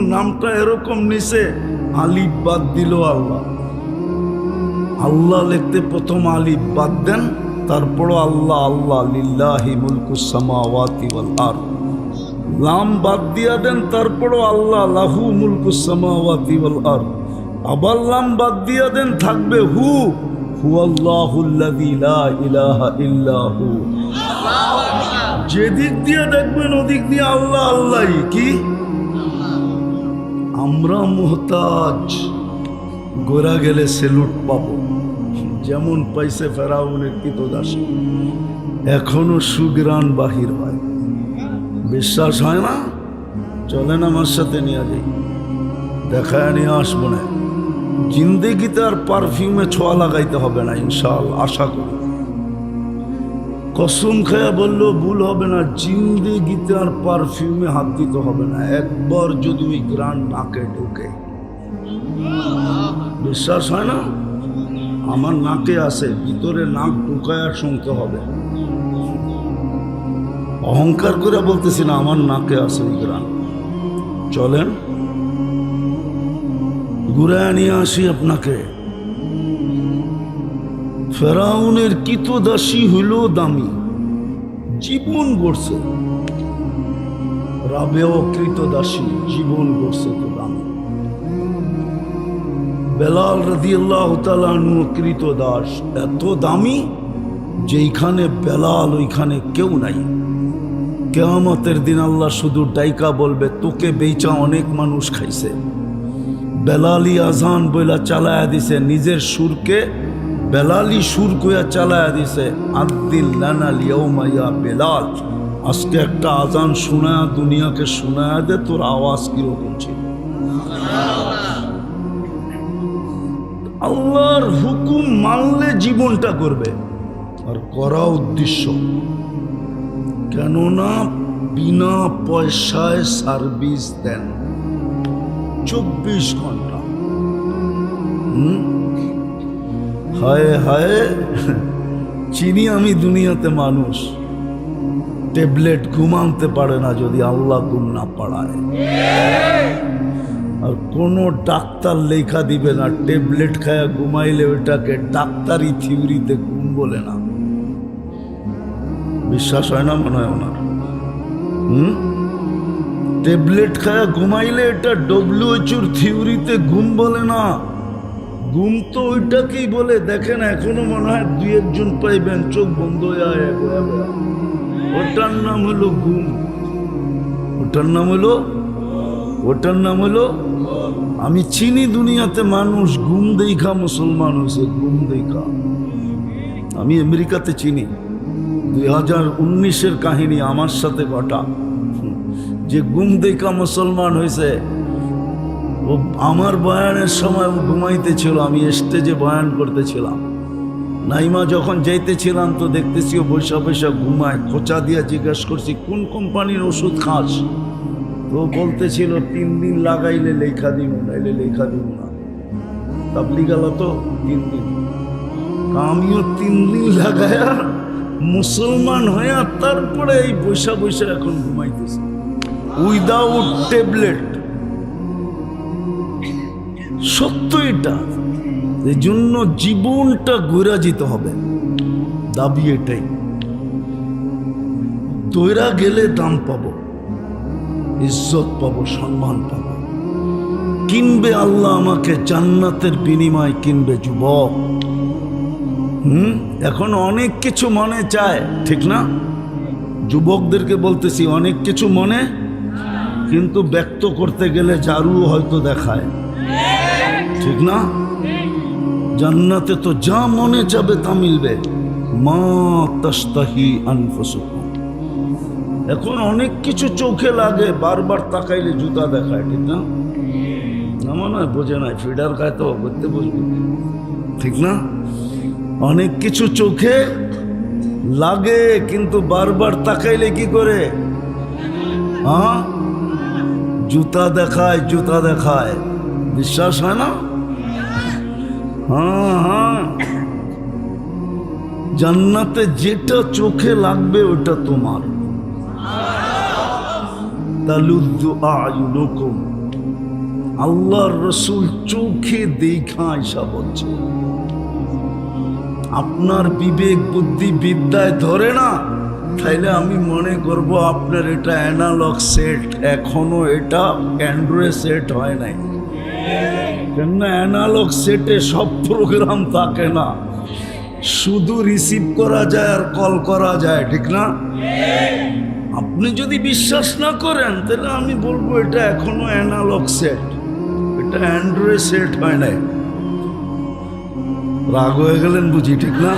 নামটা এরকম নিছে আলিফ বাদ দিল আল্লাহ। আল্লাহ লিখতে প্রথম আলিফ বাদ দেন তারপরও আল্লাহ আল্লাহ লিল্লাহি মুলকুস সামাওয়াতি ওয়াল আরদ। লাম বাদ দিয়া দেন তারপরও আল্লাহ লাহু মুলকুস সামাওয়াতি ওয়াল আরদ। আবার লাম বাদ দিয়া দেন থাকবে হু হুয়াল্লাহুল্লাযী লা ইলাহা ইল্লা হু। যেদিক দিয়ে দেখবেন ওদিক দিয়ে আল্লাহ আল্লাহ কি? আমরা মোহতাজ। গোরা গেলে সেলুট পাব। যেমন পাইছে ফেরাউনের কৃতদাসী এখনও সুগ্রাণ বাহির হয়। বিশ্বাস হয় না? চলেন আমার সাথে নিয়ে যাই। দেখায় নিয়ে আসব না। জিন্দেগিতে আর পারফিউমে ছোঁয়া লাগাইতে হবে না ইনশাল আশা করি। কসম খায়া বলল ভুল হবে না। জিন্দেগিতে আর পারফিউমে হাত দিতে হবে না। একবার যদি ওই গ্রান নাকে ঢুকে। বিশ্বাস হয় না? আমার নাকে আসে, ভিতরে নাক ঢুকায় শুনতে হবে। অহংকার করে বলতেছি না, আমার নাকে আসে ওই গ্রান। চলেন ঘুরে নিয়ে আসি আপনাকে। ফেরাউনের কিতদাসী হইল দামি। জীবন গড়ছে। রাবেও কৃতদাসী, জীবন গড়ছে তো দামি। বেলাল রাদি আল্লাহ কৃত দাস এত দামি যেইখানে বেলাল ওইখানে কেউ নাই। কেয়ামতের দিন আল্লাহ শুধু ডাইকা বলবে, তোকে বেচা অনেক মানুষ খাইছে। বেলালি আজান বইলা চালায়া দিছে, নিজের সুরকে বেলালি সুর কইয়া চালায়া দিছে লানা লিয়াউমাইয়া বেলাল, আজকে একটা আজান শোনায়া, দুনিয়াকে শোনায়া দে, তোর আওয়াজ কীরকম ছিল? আল্লাহর হুকুম মানলে জীবনটা করবে, আর করা উদ্দেশ্য, কেননা বিনা পয়সায় সার্ভিস দেন। চব্বিশ ঘণ্টা। হুম? হায় হায়। চিনি আমি দুনিয়াতে মানুষ। ট্যাবলেট ঘুমাতে পারে না যদি আল্লাহ ঘুম না পাড়ায়। আর কোনো ডাক্তার লেখা দিবে না, ট্যাবলেট খায়া ঘুমাইলে ওইটাকে ডাক্তারি থিওরিতে ঘুম বলে না। বিশ্বাস হয় না মনে হয় ওনার? হুম? ট্যাবলেট খায়া ঘুমাইলে এটা ডব্লিউএচওর থিওরিতে ঘুম বলে না। ঘুম তো ওইটাকেই বলে, দেখেন এখনও মনে হয় দুই একজন পাইবেন চোখ বন্ধ হয়ে। ওটার নাম হলো ঘুম। ওটার নাম হলো? ওটার নাম হলো? আমি চিনি দুনিয়াতে মানুষ, ঘুম দেখা মুসলমান হয়েছে, ঘুম দেখা। আমি আমেরিকাতে চিনি। দুই হাজার উনিশের কাহিনী আমার সাথে ঘটা। যে গুম দেখা মুসলমান হয়েছে ও আমার বয়ানের সময় ও ঘুমাইতেছিল, আমি স্টেজে বয়ান করতেছিলাম। নাইমা যখন যাইতেছিলাম তো দেখতেছি ও বৈশা বৈশা ঘুমায়, খোঁচা দিয়া জিজ্ঞেস করছি, কোন কোম্পানির ওষুধ খাস? তো বলতেছিল, তিন দিন লাগাইলে লেখা দিব নাইলে লেখা দিব না। তাবলি গেল তো তিন দিন। আমিও তিন দিন লাগায়া মুসলমান হইয়া তারপরে এই বৈশা বৈশা এখন ঘুমাইতেছি। Without tablet. সত্য এটা এই জন্য জীবনটা ঘুরা যেতে হবে। দাবি এটাই। তৈরা গেলে দাম পাবো, ইজ্জত পাবো, সম্মান পাবো। কিনবে আল্লাহ আমাকে, জান্নাতের বিনিময় কিনবে যুবক। হুম? এখন অনেক কিছু মনে চায়, ঠিক না? যুবকদেরকে বলতেছি, অনেক কিছু মনে, কিন্তু ব্যক্ত করতে গেলে জারু হয়তো দেখায়। ঠিক না? জান্নাতে তো যা মনে যাবে তা মিলবে। মা তাস্তাহি আনফুসুকুম। এখন অনেক কিছু চোখে লাগে, বারবার তাকাইলে জুতা দেখায়, ঠিক না? না মনে বোঝে নাই, ফিডার খায় তো করতে বুঝবে ঠিক না? অনেক কিছু চোখে লাগে, কিন্তু বারবার তাকাইলে কি করে? হ্যাঁ জুতা দেখায় জুতা দেখায়। বিশ্বাস হয় না? হ্যাঁ হ্যাঁ। জান্নাতে যেটা চোখে লাগবে ওটা তোমার। আল্লাহর রসুল চোখে দেখা আইসা বলছে। আপনার বিবেক, বুদ্ধি, বিদ্যায় ধরে না, তাইলে আমি মনে করব আপনার এটা অ্যানালগ সেট। এখনও এটা অ্যান্ড্রয়েড সেট হয় নাই। কেননা অ্যানালগ সেটে সব প্রোগ্রাম থাকে না। শুধু রিসিভ করা যায় আর কল করা যায়, ঠিক না? আপনি যদি বিশ্বাস না করেন, তাহলে আমি বলব এটা এখনও অ্যানালগ সেট এটা অ্যান্ড্রয়েড সেট হয় নাই। রাগ হয়ে গেলেন বুঝি, ঠিক না?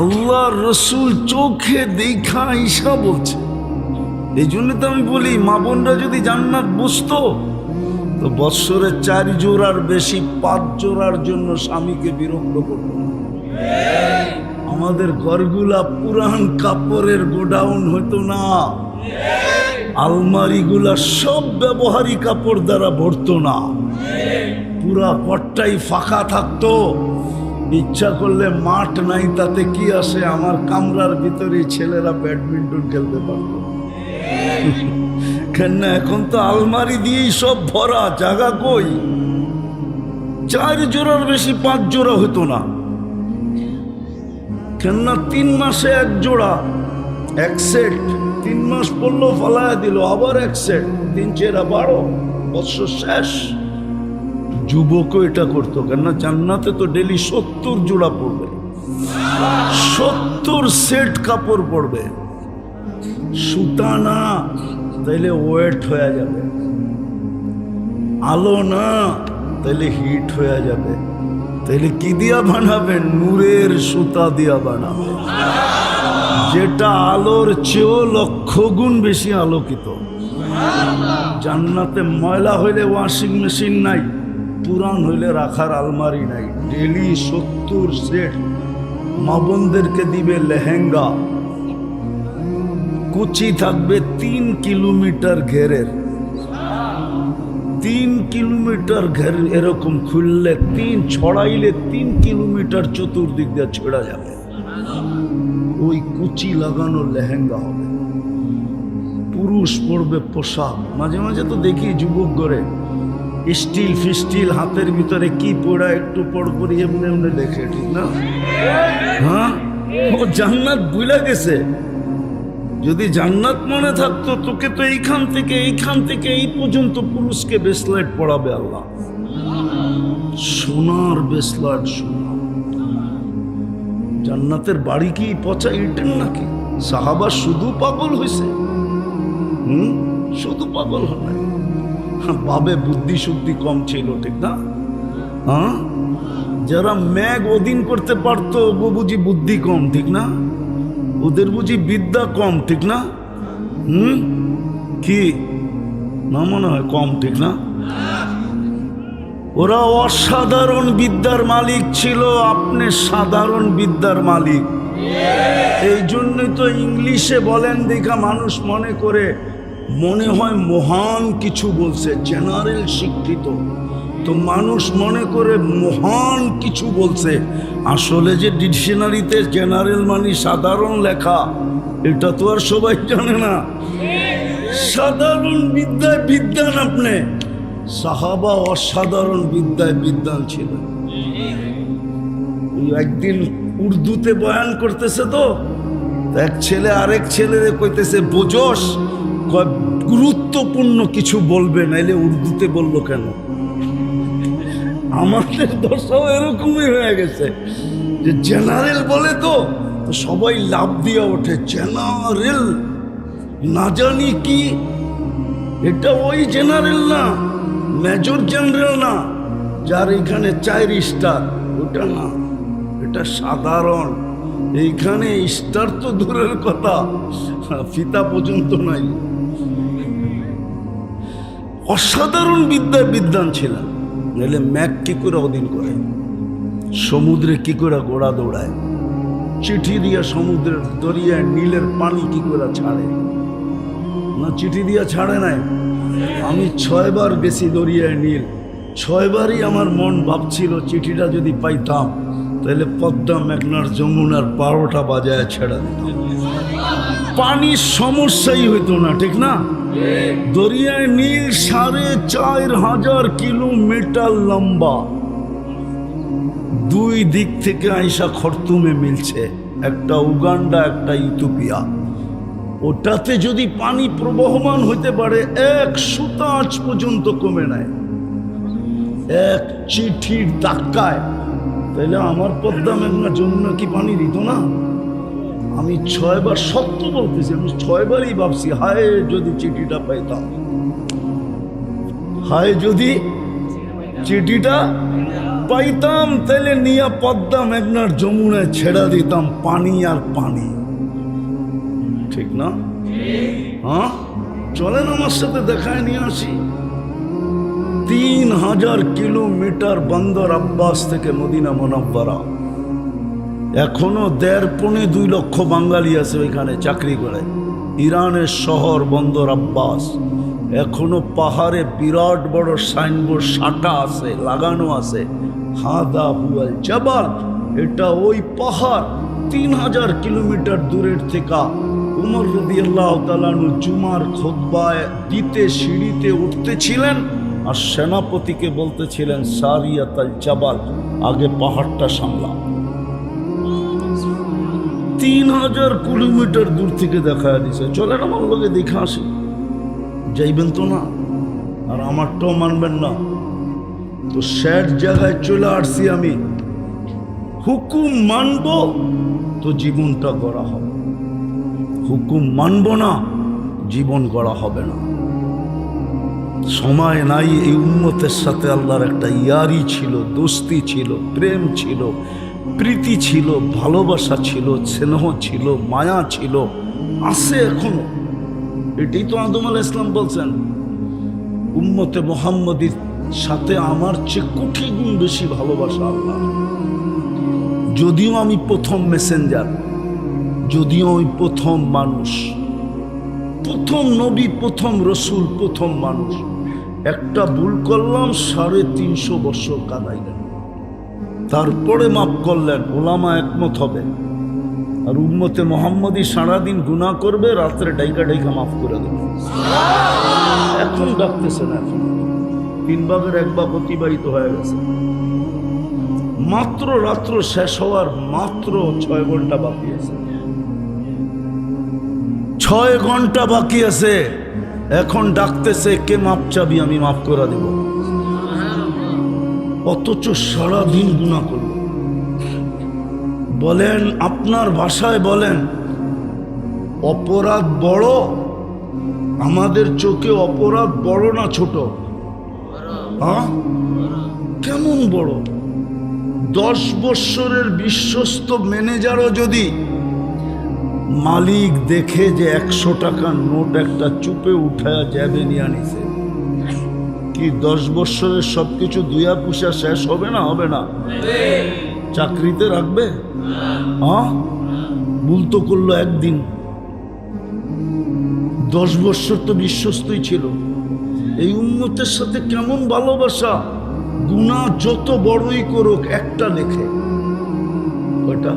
আল্লাহ রসুল চোখে দেখা ঈশা বলছে এই জন্য তো আমি বলি, মা বোনরা যদি জান্নাত বুঝতো তো বৎসরে চার জোড়ার বেশি, পাঁচ জোড়ার জন্য স্বামীকে বিরক্ত করত আমাদের ঘরগুলা পুরান কাপড়ের গোডাউন হতো না। আলমারিগুলা সব ব্যবহারী কাপড় দ্বারা ভরতো না। পুরা ঘরটাই ফাঁকা থাকতো। ইচ্ছা করলে মাঠ নাই, তাতে কি আসে? আমার কামরার ভিতরে ছেলেরা ব্যাডমিন্টন খেলতে পারতো। কেন এখন তো আলমারি দিয়েই সব ভরা, জায়গা কই? চার জোড়ার বেশি পাঁচ জোড়া হতো না। কেননা তিন মাসে এক জোড়া, এক সেট। তিন মাস পড়ল, ফালায় দিল, আবার এক সেট। তিন চেরা বারো বৎসর শেষ। যুবকও এটা করতো, কেননা জান্নাতে তো ডেলি সত্তর জোড়া পড়বে। সত্তর সেট কাপড় পড়বে। সুতা না। তাইলে ওয়েট হয়ে যাবে। আলো না, তাইলে হিট হয়ে যাবে। তাইলে কি দিয়া বানাবেন নূরের সুতা দিয়া বানাবে। যেটা আলোর চেয়েও লক্ষ গুণ বেশি আলোকিত। জান্নাতে ময়লা হইলে ওয়াশিং মেশিন নাই পুরান হইলে রাখার আলমারি নাই। ডেলি সত্তর সেট মা বোনদেরকে দিবে লেহেঙ্গা। কুচি থাকবে তিন কিলোমিটার ঘেরের। তিন কিলোমিটার ঘের এরকম খুললে, তিন ছড়াইলে তিন কিলোমিটার চতুর্দিক দিয়ে ছেড়া যাবে। ওই কুচি লাগানো লেহেঙ্গা হবে। পুরুষ পড়বে পোশাক। মাঝে মাঝে তো দেখি যুবক করে স্টিল ফিস্টিল হাতের ভিতরে কি পড়া একটু পর পরি এমনি এমনি দেখে, ঠিক না? হ্যাঁ? ও জান্নাত বুইলা গেছে। যদি জান্নাত মনে থাকতো, তোকে তো এইখান থেকে এইখান থেকে, এই পর্যন্ত পুরুষকে বেসলাইট পড়াবে আল্লাহ। সোনার বেসলাইট সোনা। জান্নাতের বাড়ি কি পচা ইটেন নাকি? সাহাবা শুধু পাগল হয়েছে হুম? শুধু পাগল হয় বাবে বুদ্ধি শুদ্ধি কম ছিল, ঠিক না? হ্যাঁ? যারা ম্যাগ অধীন করতে পারতো বুঝি বুদ্ধি কম, ঠিক না? ওদের বুঝি বিদ্যা কম, ঠিক না? হুম? কি? না মনে হয় কম, ঠিক না? ওরা অসাধারণ বিদ্যার মালিক ছিল, আপনি সাধারণ বিদ্যার মালিক। এই জন্যই তো ইংলিশে বলেন দেখা মানুষ মনে করে, মনে হয় মহান কিছু বলছে, জেনারেল শিক্ষিত। তো মানুষ মনে করে মহান কিছু বলছে। আসলে যে ডিকশনারিতে জেনারেল মানে সাধারণ লেখা, এটা তো আর সবাই জানে না। সাধারণ বিদ্যায় বিদ্যান আপনি। সাহাবা অসাধারণ বিদ্যায় বিদ্যান ছিলেন। একদিন উর্দুতে বয়ান করতেছে তো এক ছেলে আরেক ছেলে কইতেছে, বোঝস গুরুত্বপূর্ণ কিছু বলবে, নাইলে উর্দুতে বলল কেন? আমাদের দশাও এরকমই হয়ে গেছে। যে জেনারেল বলে তো সবাই লাভ দিয়ে ওঠে জেনারেল না জানি কি, এটা ওই জেনারেল না মেজর জেনারেল না, যার এখানে চার স্টার ওটা না, এটা সাধারণ। এইখানে স্টার তো দূরের কথা, ফিতা পর্যন্ত নাই। অসাধারণ বিদ্যায় বিদ্যান ছিলেন। নাহলে ম্যাক কি করে অধীন করে? সমুদ্রে কি করে গোড়া দৌড়ায়? চিঠি দিয়া সমুদ্রের দরিয়ায় নীলের পানি কি করে ছাড়ে? না, চিঠি দিয়া ছাড়ে নাই। আমি ছয়বার গেছি দরিয়ায় নীল। ছয়বারই আমার মন ভাবছিল চিঠিটা যদি পাইতাম, তাহলে পদ্মা মেঘনার যমুনার বারোটা বাজায় ছেড়া দিতাম। পানির সমস্যাই হইতো না, ঠিক না? দরিয়ায় নীল সাড়ে চার হাজার কিলোমিটার লম্বা। দুই দিক থেকে আইসা খরতুমে মিলছে। একটা উগান্ডা, একটা ইথোপিয়া ওটাতে যদি পানি প্রবহমান হইতে পারে, এক সুতা আজ পর্যন্ত কমে নেয় এক চিঠির ধাক্কায়। তাহলে আমার পদ্মা মেঘনা যমুনা কি পানি দিত না? আমি ছয়বার সত্য বলতেছি, আমি ছয়বারই ভাবছি, হায় যদি চিঠিটা পাইতাম। হায় যদি চিঠিটা পাইতাম তাহলে নিয়ে পদ্মা মেঘনার যমুনায় ছেড়া দিতাম, পানি আর পানি। ঠিক না? হ্যাঁ? চলেন আমার সাথে দেখায় নিয়ে আসি। তিন হাজার কিলোমিটার বন্দর আব্বাস থেকে মদিনা মোনাব্বারা। এখনও দেড় পৌনে দুই লক্ষ বাঙালি আছে ওইখানে চাকরি করে। ইরানের শহর বন্দর আব্বাস। এখনও পাহাড়ে বিরাট বড় সাইনবোর্ড সাটা আছে, লাগানো আছে। হাদা হুয়াল জাবাল, এটা ওই পাহাড় তিন হাজার কিলোমিটার দূরের থেকে। উমর রবি আল্লাহ জুমার খোদ্বায় দিতে, সিঁড়িতে উঠতেছিলেন আর সেনাপতিকে বলতেছিলেন সারিয়াতাল জাবাল, আগে পাহাড়টা সামলাম তিন হাজার কিলোমিটার দূর থেকে দেখা দিছে। চলেন আমার লোকে দেখে আসি। যাইবেন তো না? আর আমারটাও মানবেন না। তো স্যার জায়গায় চলে আসছি আমি। হুকুম মানব তো জীবনটা গড়া হবে। হুকুম মানব না, জীবন গড়া হবে না। সময় নাই, এই উন্মতের সাথে আল্লাহর একটা ইয়ারি ছিল, দোস্তি ছিল, প্রেম ছিল। প্রীতি ছিল, ভালোবাসা ছিল, স্নেহ ছিল, মায়া ছিল, আছে এখনও। এটাই তো আদম আল ইসলাম বলছেন, উম্মতে মোহাম্মদীর সাথে আমার চেয়ে কোটি গুণ বেশি ভালোবাসা আল্লাহ। যদিও আমি প্রথম মেসেঞ্জার যদিও আমি প্রথম মানুষ, প্রথম নবী, প্রথম রসুল, প্রথম মানুষ। একটা ভুল করলাম, সাড়ে তিনশো বছর কাদাইলেন তারপরে মাফ করলেন ওলামা একমত হবে। আর উম্মতে মোহাম্মদী সারাদিন গুণা করবে রাত্রে ডাইকা ডাইকা মাফ করে দেবে। এখন ডাকতেছে না এখন। তিন ভাগের এক ভাগ অতিবাহিত হয়ে গেছে। মাত্র রাত্র শেষ হওয়ার মাত্র ছয় ঘণ্টা বাকি আছে। ছয় ঘণ্টা বাকি আছে। এখন ডাকতেছে কে মাপ চাবি? আমি মাফ করে দেব। অথচ সারাদিন গুণা করল। বলেন, আপনার ভাষায় বলেন, অপরাধ বড়, আমাদের চোখে অপরাধ বড় না ছোট? হ্যাঁ? কেমন বড়? দশ বৎসরের বিশ্বস্ত ম্যানেজারও যদি মালিক দেখে যে একশো টাকার নোট একটা চুপে উঠায়া যাবে নিয়ে আনিছে কি দশ বৎসরের সব কিছু দুয়া পুষা শেষ হবে না? হবে না। চাকরিতে রাখবে? হ্যাঁ ভুল তো করল একদিন। দশ বৎসর তো বিশ্বস্তই ছিল। এই উন্নতের সাথে কেমন ভালোবাসা? গুণা যত বড়ই করুক, একটা লেখে। কয়টা?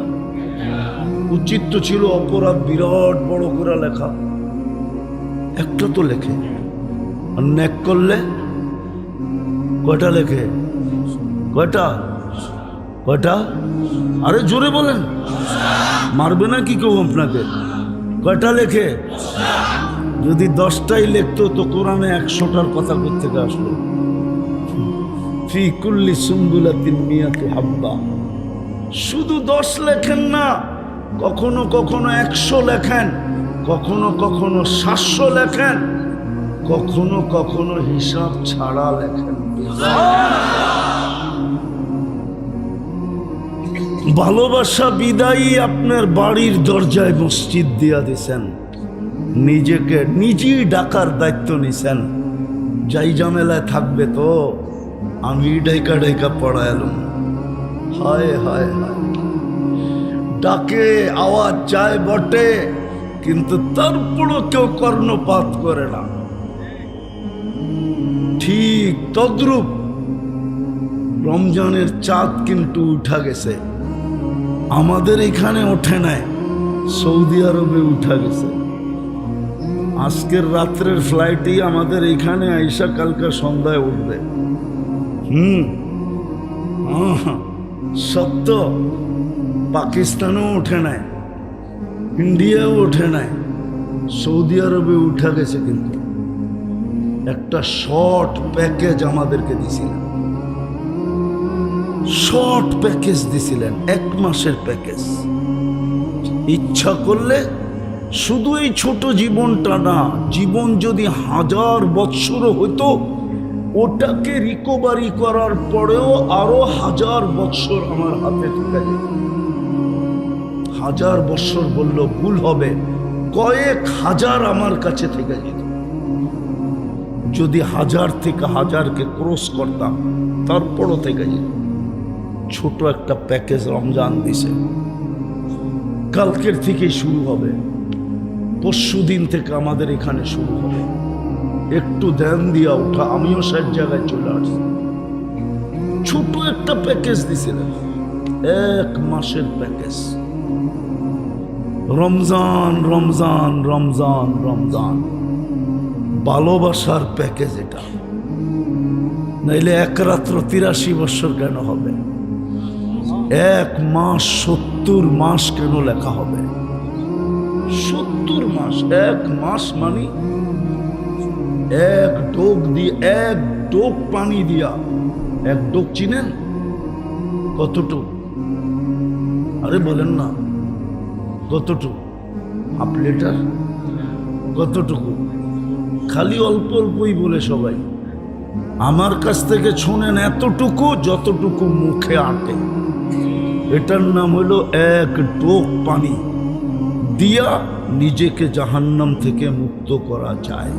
উচিত তো ছিল অপরাধ, বিরাট বড় করে লেখা। একটা তো লেখে। আর ন্যাক করলে কয়টা লেখে? কয়টা? কয়টা? আরে জোরে বলেন। মারবে না কি কেউ আপনাকে? কয়টা লেখে? যদি দশটাই লিখতো তো কোরআনে একশোটার কথা কোথেকে আসলো? ফি কুল্লি সুম্বুলাতিন মিয়াতু হাব্বা। শুধু দশ লেখেন না, কখনো কখনো একশো লেখেন, কখনো কখনো সাতশো লেখেন, কখনো কখনো হিসাব ছাড়া লেখেন। ভালোবাসা বিদায়ী আপনার বাড়ির দরজায় মসজিদ দিয়া দিছেন। নিজেকে নিজেই ডাকার দায়িত্ব নিছেন। যাই ঝামেলায় থাকবে তো, আমি ডাইকা ডাইকা পড়াইলাম হায় হায় হায়। ডাকে, আওয়াজ যায় বটে, কিন্তু তারপরও কেউ কর্ণপাত করে না। ঠিক তদ্রূপ রমজানের চাঁদ কিন্তু উঠা গেছে। আমাদের এখানে ওঠে নাই, সৌদি আরবে উঠা গেছে। আজকের রাত্রের ফ্লাইটই আমাদের এখানে আইসা কালকে সন্ধ্যায় উঠবে। হুম সত্য, পাকিস্তানও ওঠে নাই, ইন্ডিয়াও ওঠে নাই, সৌদি আরবে উঠা গেছে কিন্তু। একটা শর্ট প্যাকেজ আমাদেরকে দিছিলেন। শর্ট প্যাকেজ দিছিলেন, এক মাসের প্যাকেজ ইচ্ছা করলে শুধু এই ছোট জীবনটা না, জীবন যদি হাজার বৎসরও হতো ওটাকে রিকভারি করার পরেও আরও হাজার বৎসর আমার হাতে থেকে যেত। হাজার বৎসর বলল ভুল হবে, কয়েক হাজার আমার কাছে থেকে যেত। যদি হাজার থেকে হাজারকে ক্রস করতাম, তারপরও থেকে ছোট একটা প্যাকেজ রমজান দিছে। কালকের থেকেই শুরু হবে। পরশু দিন থেকে আমাদের এখানে শুরু হবে। একটু ধ্যান দিয়া ওঠা আমিও সব জায়গায় চলে আসছি। ছোট একটা প্যাকেজ দিছিলেন এক মাসের প্যাকেজ। রমজান রমজান রমজান রমজান। ভালোবাসার প্যাকেজ এটা। নাইলে এক রাত্র তিরাশি বছর কেন হবে? এক মাস সত্তর মাস কেন লেখা হবে? সত্তর মাস, এক মাস মানে এক ডোক দিয়ে, এক ডোক পানি দিয়া। এক ডোক চিনেন? কতটুক? আরে বলেন না। কতটুকু? Half litre? কতটুকু? খালি অল্প অল্পই বলে সবাই। আমার কাছ থেকে শোনেন এতটুকু যতটুকু মুখে আটে। এটার নাম হলো এক ডোক পানি। দিয়া নিজেকে জাহান্নাম থেকে মুক্ত করা যায়।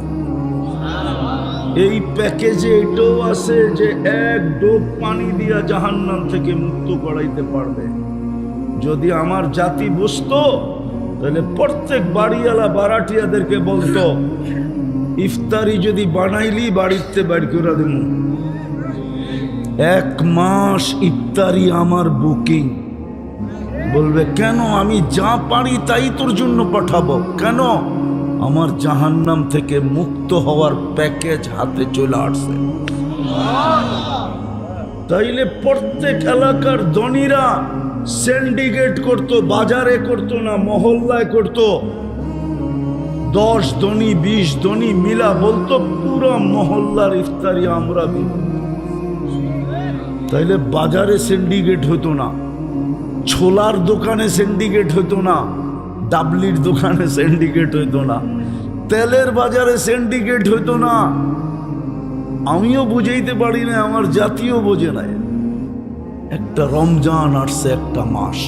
এই প্যাকেজে এটাও আছে যে এক ডোক পানি দিয়া জাহান্নাম থেকে মুক্ত করাইতে পারবে। যদি আমার জাতি বুঝতো, তাহলে প্রত্যেক বাড়িওয়ালা বারাটিয়াদেরকে বলতো ইফতারি যদি বানাইলি বাড়িতে বাড়ি করে দেব। এক মাস ইফতারি আমার বুকিং। বলবে, কেন? আমি যা পারি তাই তোর জন্য পাঠাবো। কেন? আমার জাহান্নাম থেকে মুক্ত হওয়ার প্যাকেজ হাতে চলে আসছে। তাইলে প্রত্যেক এলাকার ধনীরা সিন্ডিকেট করত, বাজারে করত না, মহল্লায় করত। দশ ধনী, বিশ ধনী মিলা বলতো, পুরো মহল্লার ইফতারি আমরা দিব তাইলে বাজারে সিন্ডিকেট হতো না, ছোলার দোকানে সিন্ডিকেট হতো না, ডাবলির দোকানে সিন্ডিকেট হতো না, তেলের বাজারে সিন্ডিকেট হতো না। আমিও বুঝাইতে পারি না আমার জাতীয় বোঝে নাই। একটা রমজান আসছে একটা মাস,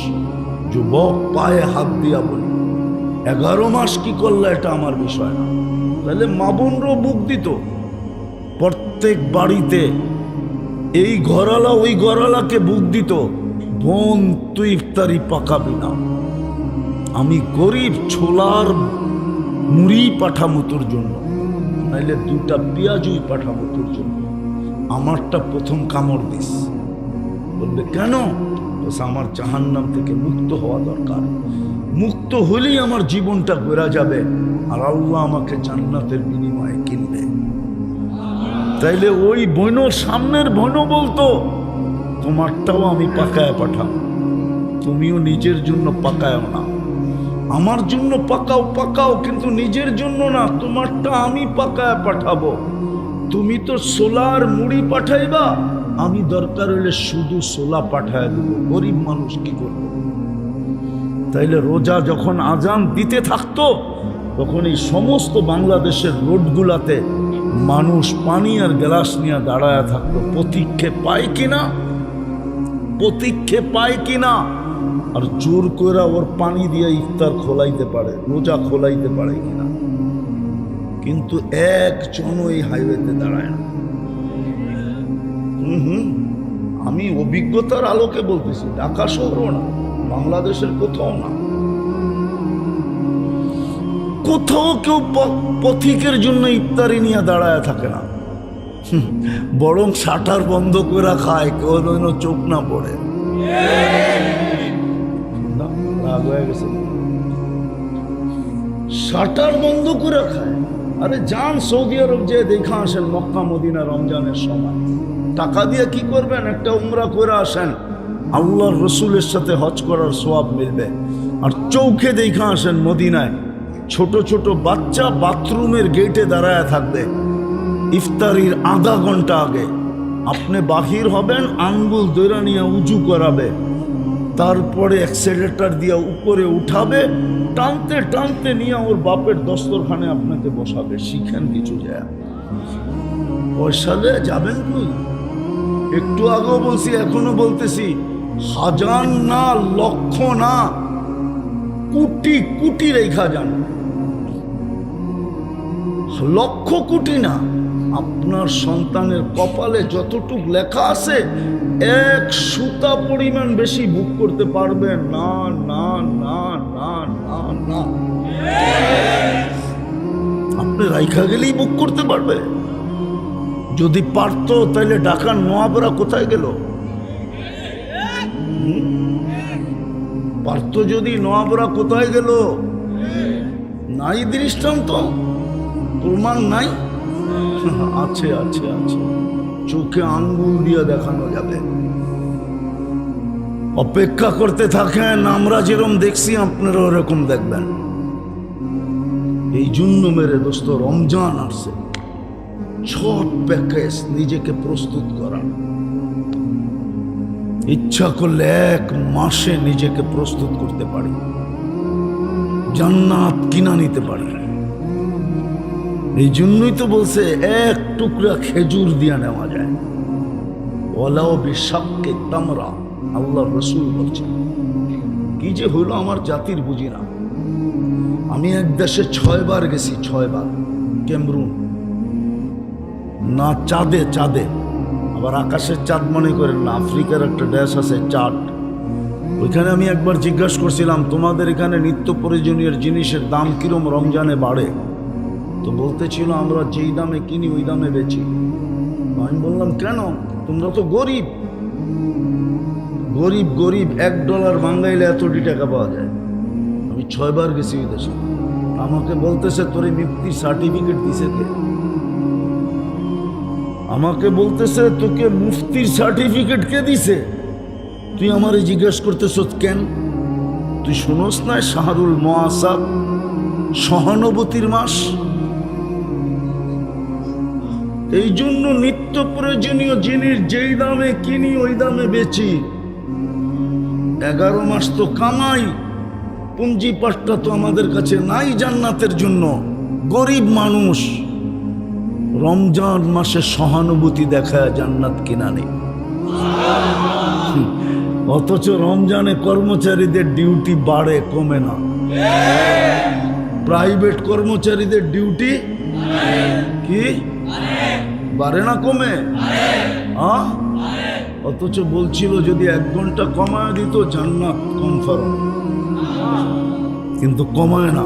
যুবক পায়ে হাত দিয়া বলি এগারো মাস কি করলে এটা আমার বিষয় না। তাহলে মাবুনরও বুক দিত, প্রত্যেক বাড়িতে এই ঘরালা ওই ঘরালাকে বুক দিত, বোন, তুই ইফতারি পাকাবি না। আমি গরিব ছোলার মুড়ি পাঠামো তোর জন্য, নাইলে দুটা পেঁয়াজুই পাঠাবো তোর জন্য। আমারটা প্রথম কামড় দিস। বলবে, কেন? আমার জাহান্নাম থেকে মুক্ত হওয়া দরকার। মুক্ত হলেই আমার জীবনটা বেড়া যাবে। আর আল্লাহ আমাকে জান্নাতের বিনিময়ে কিনবে। তাইলে ওই বইন সামনের বইন বলতো, তোমারটাও আমি পাকায় পাঠাবো। তুমিও নিজের জন্য পাকায়ও না। আমার জন্য পাকাও পাকাও, কিন্তু নিজের জন্য না, তোমারটা আমি পাকায় পাঠাবো। তুমি তো সোলার মুড়ি পাঠাইবা, আমি দরকার হলে শুধু সোলা পাঠায় দেবো। গরিব মানুষ কি করব? তাইলে রোজা যখন আজান দিতে থাকতো, তখন এই সমস্ত বাংলাদেশের রোডগুলাতে মানুষ পানি আর গ্লাস নিয়ে দাঁড়ায় থাকতো। প্রতীক্ষে পায় কিনা? প্রতীক্ষে পায় কিনা? আর জোর করে ওর পানি দিয়ে ইফতার খোলাইতে পারে, রোজা খোলাইতে পারে কিনা? কিন্তু একজন ওই হাইওয়েতে দাঁড়ায় না। হুম হুম, আমি অভিজ্ঞতার আলোকে বলতেছি, ঢাকা শহরও না। বাংলাদেশের কোথাও না। কোথাও কেউ পথিকের জন্য ইফতারি নিয়ে দাঁড়ায় থাকে না। বরং শাটার বন্ধ করে খায় কেউ যেন চোখ না পড়ে। গেছে। শাটার বন্ধ করে খায়। আরে যান সৌদি আরব যে দেখা আসেন মক্কা, মদিনা, রমজানের সময়। টাকা দিয়ে কি করবেন? একটা উমরা করে আসেন। আল্লাহর রসুলের সাথে হজ করার সোয়াব মিলবে। আর চৌখে দেখা আসেন মদিনায়, ছোট ছোট বাচ্চা বাথরুমের গেটে দাঁড়ায় থাকবে। ইফতারির আধা ঘণ্টা আগে। আপনি বাহির হবেন, আঙ্গুল দৈরা নিয়ে উঁচু করাবে। তারপরে অ্যাক্সেলেটার দিয়ে উপরে উঠাবে, টানতে টানতে নিয়ে ওর বাপের দস্তরখানে আপনাকে বসাবে। শিখেন কিছু যায় পয়সা যাবেন কই? একটু আগেও বলছি, এখনও বলতেছি। হাজার না, লক্ষ না, কোটি কোটি রেখা যান। লক্ষ কোটি না, আপনার সন্তানের কপালে যতটুক লেখা আছে, এক সুতা পরিমাণ বেশি বুক করতে পারবে না না না না না না। আপনি রাইখা গেলেই বুক করতে পারবে যদি পারতো, তাহলে ঢাকার নোয়াবরা কোথায় গেল? পারতো যদি নোয়াবরা কোথায় গেল? নাই দৃষ্টান্ত? প্রমাণ নাই? আছে আছে আছে। চোখে আঙ্গুল দিয়ে দেখানো যাবে। অপেক্ষা করতে থাকেন, আমরা যেরকম দেখছি আপনারা ওরকম দেখবেন। এই জন্য মেরে দোস্ত, রমজান আসছে। ছোট প্যাকেজ নিজেকে প্রস্তুত করা। ইচ্ছা করলে এক মাসে নিজেকে প্রস্তুত করতে পারি। জান্নাত কিনা নিতে পারি। এই জন্যই তো বলছে, এক টুকরা খেজুর দিয়া নেওয়া যায়। ওলাও বিষাক্কে তামরা, আল্লাহ রসুল বলছে কি যে হলো আমার জাতির বুঝি না আমি এক দেশে ছয়বার গেছি, ছয়বার, ক্যামরুন। না চাঁদে চাঁদে। আবার আকাশের চাঁদ মনে করেন না, আফ্রিকার একটা দেশ আছে চাট ওইখানে আমি একবার জিজ্ঞাসা করছিলাম, তোমাদের এখানে নিত্য প্রয়োজনীয় জিনিসের দাম কিরম রমজানে বাড়ে? তো বলতেছিল, আমরা যেই দামে কিনি, ওই দামে বেচি। আমি বললাম, কেন? তোমরা তো গরিব। গরিব গরিব, এক ডলার বাঙ্গাইলে এতটি টাকা পাওয়া যায়। আমি ছয়বার গেছি ওই দেশে আমাকে বলতেছে, তোর এই মুক্তির সার্টিফিকেট দিছে কে? আমাকে বলতেছে, তোকে মুফতির সার্টিফিকেট কে দিছে? তুই আমারে জিজ্ঞেস করতেছ, কেন? তুই শুনোস না, শাহরুল মহাসাব, সহানুভূতির মাস? এই জন্য নিত্য প্রয়োজনীয় জিনিস যেই দামে কিনি, ওই দামে বেচি। এগারো মাস তো কামাই পুঞ্জি পাটটা তো আমাদের কাছে নাই জান্নাতের জন্য। গরিব মানুষ। রমজান মাসে সহানুভূতি দেখায় জান্নাত কিনা নেই। অথচ রমজানে কর্মচারীদের ডিউটি বাড়ে, কমে না। প্রাইভেট কর্মচারীদের ডিউটি কি? বাড়ে না, কমে? অথচ বলছিল যদি এক ঘণ্টা কমায় দিত, জান্নাত কনফার্ম কিন্তু কমায় না,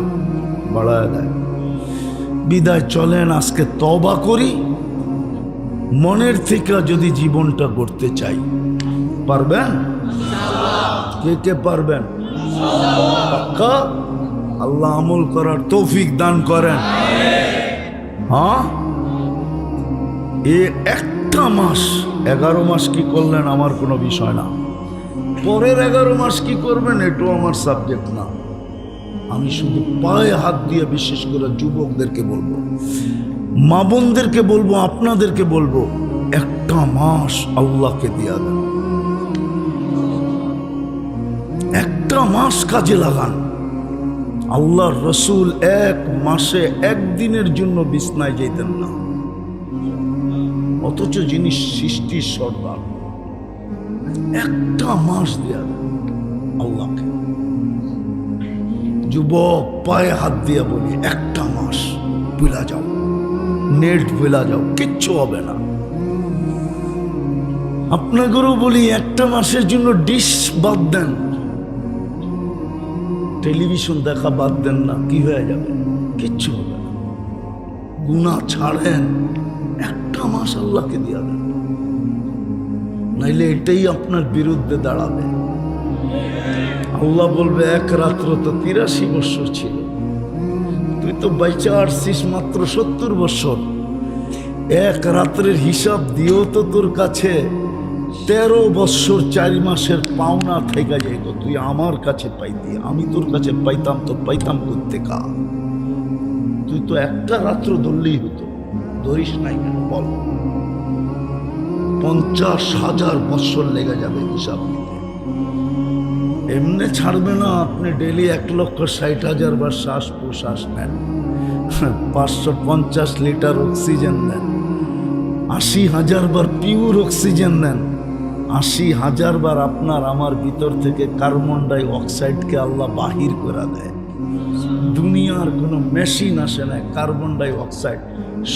বাড়ায় দেয়। বিদায় চলেন, আজকে তবা করি। মনের থেকে যদি জীবনটা গড়তে চাই, পারবেন? কে কে পারবেন? পাক্কা? আল্লাহ আমল করার তৌফিক দান করেন। হ্যাঁ? এ একটা মাস, এগারো মাস কি করলেন আমার কোনো বিষয় না। পরের এগারো মাস কি করবেন, এটাও আমার সাবজেক্ট না। আমি শুধু পায়ে হাত দিয়ে বিশেষ করে যুবকদেরকে বলব মা বোনদেরকে বলব, আপনাদেরকে বলব, একটা মাস আল্লাহকে দিয়া দেন। একটা মাস কাজে লাগান। আল্লাহর রসুল এক মাসে একদিনের জন্য বিছনায় যেতেন না। অথচ যিনি সৃষ্টির সর্দার, একটা মাস দেয়া আল্লাহকে। যুবক পায়ে হাত দিয়ে বলি, একটা মাস ভুলা যাও, নেট ভুলা যাও, কিচ্ছু হবে না। আপনাদেরও বলি, একটা মাসের জন্য ডিশ বাদ দেন। টেলিভিশন দেখা বাদ দেন না, কি হয়ে যাবে? কিচ্ছু হবে না। গুণা ছাড়েন, একটা মাস আল্লাহকে দিয়া দেন। নাইলে এটাই আপনার বিরুদ্ধে দাঁড়াবে। আল্লাহ বলবে, এক রাত্র তো তিরাশি বছর ছিল। তুই তো বাইচা আসছিস মাত্র সত্তর বছর। এক রাত্রের হিসাব দিয়েও তো তোর কাছে তেরো বৎসর চারি মাসের পাওনা থেকে যাইতো। তুই আমার কাছে পাইতি, আমি তোর কাছে পাইতাম, তো পাইতাম করতে কা তুই তো একটা রাত্র ধরলেই হতো। ধরিস নাই কেন? বল। পঞ্চাশ হাজার বৎসর লেগে যাবে হিসাব নিতে এমনি ছাড়বে না, আপনি ডেলি এক লক্ষ ষাট হাজার বার শ্বাস প্রশ্বাস নেন। পাঁচশো পঞ্চাশ লিটার অক্সিজেন নেন। আশি হাজার বার পিওর অক্সিজেন নেন। আশি হাজার বার আপনার আমার ভিতর থেকে কার্বন ডাই অক্সাইডকে আল্লাহ বাহির করে দেয়। দুনিয়ার কোনো মেশিন আসে না কার্বন ডাই অক্সাইড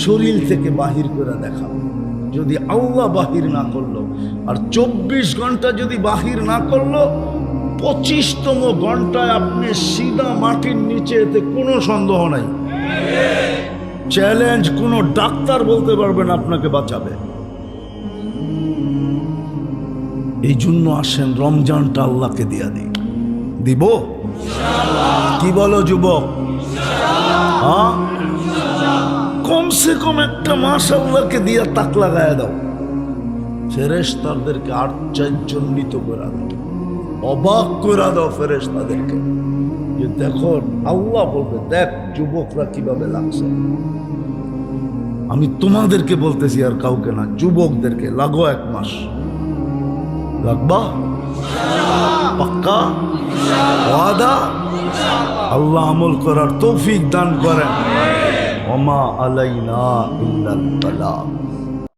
শরীর থেকে বাহির করে দেখাবে যদি আল্লাহ বাহির না করল, আর চব্বিশ ঘণ্টা যদি বাহির না করল পঁচিশতম ঘন্টায় আপনি সিধা মাটির নিচে এতে কোনো সন্দেহ নাই। চ্যালেঞ্জ কোনো ডাক্তার বলতে পারবেন আপনাকে বাঁচাবে। এই জন্য আসেন, রমজানটা আল্লাহকে দিয়া দিই। দিব? কি বলো যুবক? হ্যাঁ? কমসে কম একটা মাস আল্লাহকে দিয়া তাক লাগায় দাও। ফেরেস তাদেরকে আশ্চর্যজনিত করে দাও অবাক করে দাও ফেরেস তাদেরকে যে দেখো, আল্লাহ বলবে, দেখ, যুবকরা কীভাবে লাগছে? আমি তোমাদেরকে বলতেছি আর কাউকে না, যুবকদেরকে, লাগো এক মাস। লাগবা? পাক্কা? ওয়াদা? আল্লাহ আমল করার তৌফিক দান করেন। ওমা আলাইনা